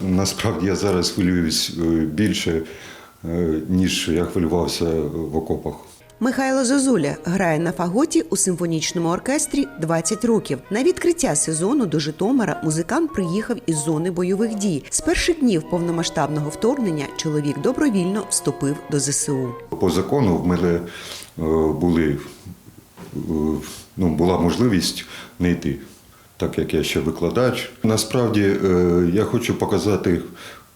Насправді я зараз хвилююсь е, більше, е, ніж я хвилювався в окопах. Михайло Зозуля грає на фаготі у симфонічному оркестрі 20 років. На відкриття сезону до Житомира музикант приїхав із зони бойових дій. З перших днів повномасштабного вторгнення чоловік добровільно вступив до ЗСУ. По закону в мене е, були, е, ну, була можливість не йти, так як я ще викладач. Насправді е, я хочу показати,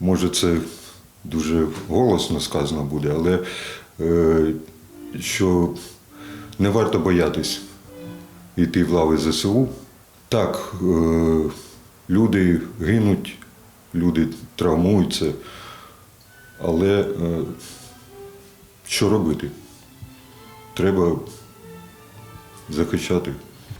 може це дуже голосно сказано буде, але що не варто боятись йти в лави ЗСУ. Так, е, люди гинуть, люди травмуються, але е, що робити? Треба захищати.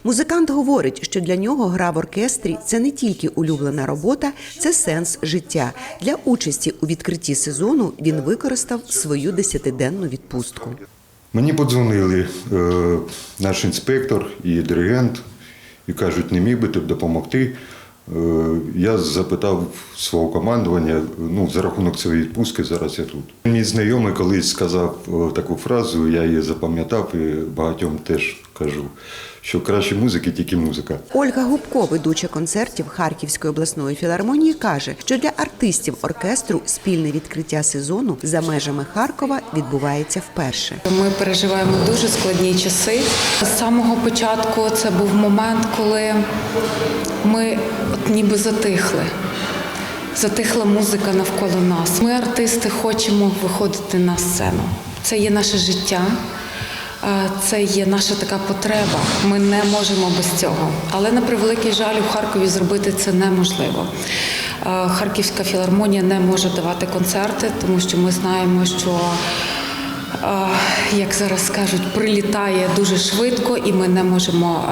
Музикант говорить, що для нього гра в оркестрі це не тільки улюблена робота, це сенс життя. Для участі у відкритті сезону він використав свою десятиденну відпустку. Мені подзвонили е, наш інспектор і диригент і кажуть, не міг би ти допомогти. Е, я запитав свого командування, ну, за рахунок цієї відпустки зараз я тут. Мій знайомий колись сказав е, таку фразу, я її запам'ятав і багатьом теж кажу, що краще музики, тільки музика. Ольга Губко, ведуча концертів Харківської обласної філармонії, каже, що для артистів оркестру спільне відкриття сезону за межами Харкова відбувається вперше. Ми переживаємо дуже складні часи. З самого початку це був момент, коли ми от ніби затихли. Затихла музика навколо нас. Ми, артисти, хочемо виходити на сцену. Це є наше життя, це є наша така потреба. Ми не можемо без цього. Але на превеликий жаль, у Харкові зробити це неможливо. Е, Харківська філармонія не може давати концерти, тому що ми знаємо, що Е, як зараз кажуть, прилітає дуже швидко, і ми не можемо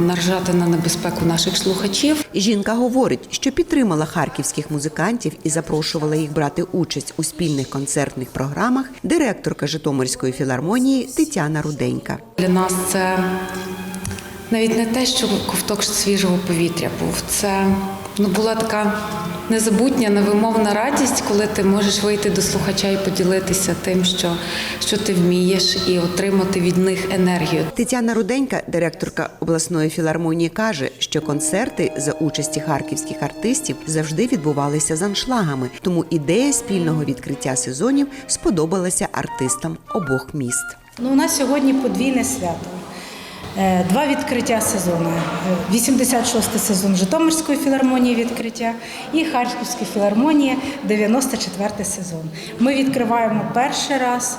наражати на небезпеку наших слухачів. Жінка говорить, що підтримала харківських музикантів і запрошувала їх брати участь у спільних концертних програмах директорка Житомирської філармонії Тетяна Руденька. Для нас це навіть не те, що ковток свіжого повітря був. Це ну, була така незабутня, невимовна радість, коли ти можеш вийти до слухача і поділитися тим, що, що ти вмієш, і отримати від них енергію. Тетяна Руденька, директорка обласної філармонії, каже, що концерти за участі харківських артистів завжди відбувалися з аншлагами, тому ідея спільного відкриття сезонів сподобалася артистам обох міст. Ну, у нас сьогодні подвійне свято. Е, Два відкриття сезону. Е, 86-й сезон Житомирської філармонії відкриття і Харківської філармонії 94-й сезон. Ми відкриваємо перший раз.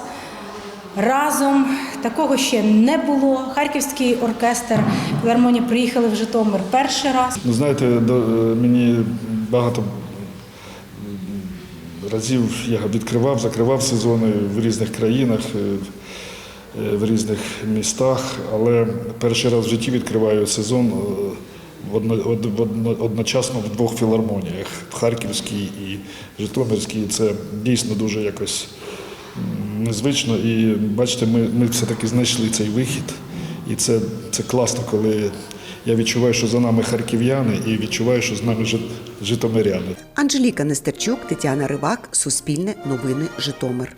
Разом такого ще не було. Харківський оркестр філармонії приїхали в Житомир перший раз. Ну, знаєте, до, мені багато разів я відкривав, закривав сезони в різних країнах, е, е, в різних містах, але перший раз в житті відкриваю сезон е, одночасно в двох філармоніях в Харківській і Житомирській. Це дійсно дуже якось незвично. І бачите, ми, ми все-таки знайшли цей вихід. І це, це класно, коли я відчуваю, що за нами харків'яни, і відчуваю, що з нами жит- житомиряни. Анжеліка Нестерчук, Тетяна Ривак, Суспільне новини Житомир.